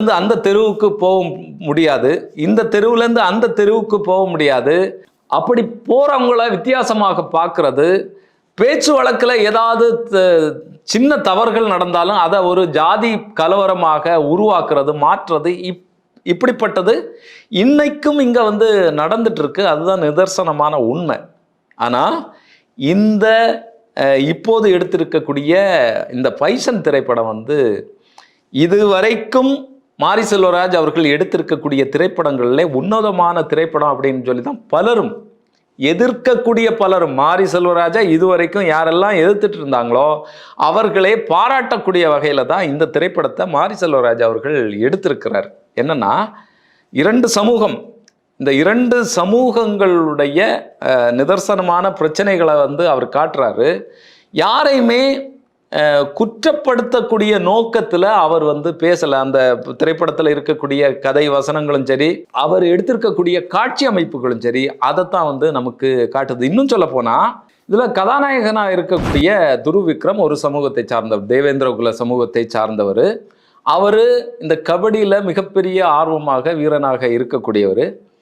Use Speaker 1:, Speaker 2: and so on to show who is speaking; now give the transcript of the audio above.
Speaker 1: இருந்து அந்த தெருவுக்கு போக முடியாது. இந்த தெருவுல இருந்து அந்த தெருவுக்கு போக முடியாது. அப்படி போறவங்கள வித்தியாசமாக பார்க்குறது பேச்சு வழக்கில் ஏதாவது சின்ன தவறுகள் நடந்தாலும் அதை ஒரு ஜாதி கலவரமாக உருவாக்குறது மாற்றுறது இப் இப்படிப்பட்டது இன்னைக்கும் இங்கே வந்து நடந்துட்டு இருக்கு அதுதான் நிதர்சனமான உண்மை. ஆனால் இந்த இப்போது எடுத்திருக்கக்கூடிய இந்த பைசன் திரைப்படம் வந்து இதுவரைக்கும் மாரி செல்வராஜ் அவர்கள் எடுத்திருக்கக்கூடிய திரைப்படங்களில் உன்னதமான திரைப்படம் அப்படின்னு சொல்லி தான் பலரும் எதிர்க்கக்கூடிய பலரும் மாரி செல்வராஜா இதுவரைக்கும் யாரெல்லாம் எதிர்த்துட்டு இருந்தாங்களோ அவர்களே பாராட்டக்கூடிய வகையில் தான் இந்த திரைப்படத்தை மாரி செல்வராஜ் அவர்கள் எடுத்திருக்கிறார். என்னன்னா இரண்டு சமூகம் இந்த இரண்டு சமூகங்களுடைய நிதர்சனமான பிரச்சனைகளை வந்து அவர் காட்டுறாரு. யாரையுமே குற்றப்படுத்தக்கூடிய நோக்கத்தில் அவர் வந்து பேசலை. அந்த திரைப்படத்தில் இருக்கக்கூடிய கதை வசனங்களும் சரி அவர் எடுத்திருக்கக்கூடிய காட்சி அமைப்புகளும் சரி அதைத்தான் வந்து நமக்கு காட்டுது. இன்னும் சொல்ல போனால் இதில் கதாநாயகனாக இருக்கக்கூடிய துரு விக்ரம் ஒரு சமூகத்தை சார்ந்தவர் தேவேந்திரகுல சமூகத்தை சார்ந்தவர். அவர் இந்த கபடியில் மிகப்பெரிய ஆர்வமாக வீரனாக இருக்கக்கூடியவர்.